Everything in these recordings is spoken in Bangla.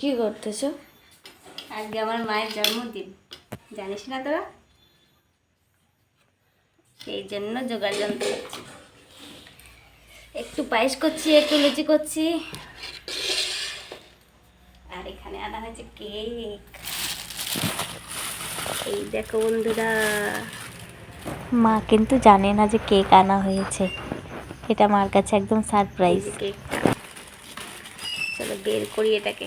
কি করতেছ? আজকে আমার মায়ের জন্মদিন। জানিস না তোরা? সেই জন্য জোগাড় যন্ত্র করছি। একটু পায়েস করছি একটু লুচি করছি। আর এখানে আনা হয়েছে কেক। এই দেখো বন্ধুরা। মা কিন্তু জানে না যে কেক আনা হয়েছে। এটা মার কাছে একদম সারপ্রাইজ কেকটা। চলো বের করি এটাকে।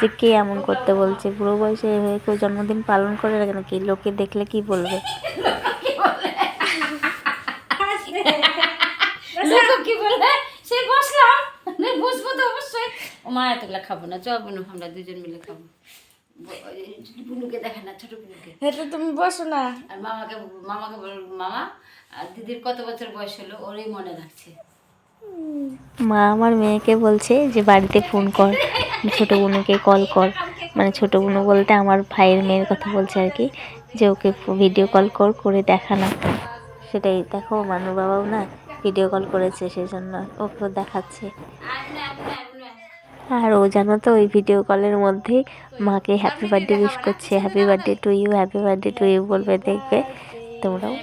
যে কে এমন করতে বলছে? বুড়ো বয়সে হয়ে কেউ জন্মদিন পালন করে না কেন কি লোকে দেখলে কি বলবে? কি বলে? সে বসলাম। না বসবো তো অবশ্যই। ও মা এতগুলা খাব না। চল বোনো আমরা দুজন মিলে খাব। বুনুকে দেখে না ছোট বুনুকে। এটা তুমি বসো না। আর মামাকে মামাকে বল মামা আর দিদির কত বছর বয়স হলো ওরই মনে রাখছে মা আমার মেয়েকে বলছে যে বাড়িতে ফোন কর। ছোটো বোনকে কল কর। মানে ছোটো বোনু বলতে আমার ভাইয়ের মেয়ের কথা বলছে আর কি, যে ওকে ভিডিও কল কর, করে দেখা না। সেটাই, দেখো মানু বাবাও না ভিডিও কল করেছে সেই জন্য ওকেও দেখাচ্ছে। আর ও জানো তো, ওই ভিডিও কলের মধ্যে মাকে হ্যাপি বার্থডে উইশ করছে। Happy birthday to you happy birthday to you বলবে দেখবে, তোমরাও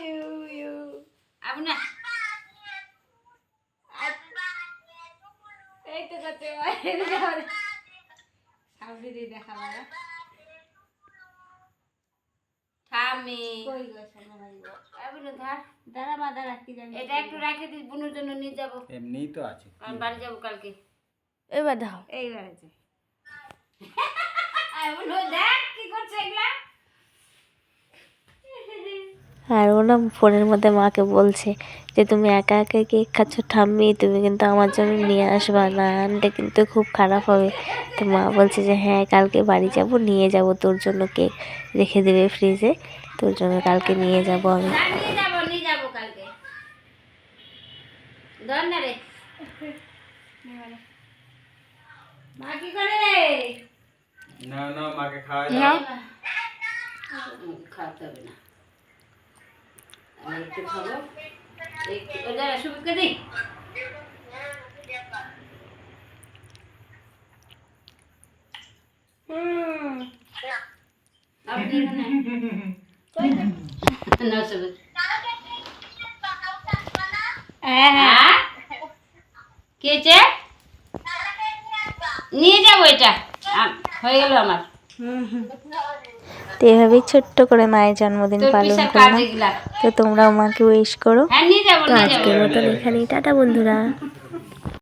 টু ইউ আবু না এই তো করতে পারে সামনে দিয়ে দেখা বাবা থামি আবু না ধর দাঁড়া মা দাঁড়া কি জানি এটা একটু রাখে দিস বুনুর জন্য নিয়ে যাব। এমনিই তো আছে। কারণ বাড়ি যাব কালকে। এবার দাও। এইবার আছে। বুনু দেখ কি করছে এগুলা। আর ও না ফোনের মধ্যে মাকে বলছে যে তুমি একা একা কেক খাচ্ছ ঠাম্মি? তুমি কিন্তু আমার জন্য নিয়ে আসবা না। আনলে কিন্তু খুব খারাপ হবে। তো মা বলছে যে হ্যাঁ কালকে বাড়ি যাব নিয়ে যাব। তোর জন্য কেক রেখে দেবে ফ্রিজে। তোর জন্য কালকে নিয়ে যাব আমি। না, নিয়ে যাব নিয়ে যাব কালকে। ধর না মা কি করে রে? না না মাকে খাওয়া না খাওয়াতে হবে না। আর একটু খাব। দিই। হ্যাঁ কি হয়েছে? নিয়ে যাব এটা। হয়ে গেল আমার। তো এভাবেই ছোট্ট করে মায়ের জন্মদিন পালন করলাম। তো তোমরাও মাকে উইশ করো। হ্যাঁ তো আজকের মতন এখানেই টাটা বন্ধুরা।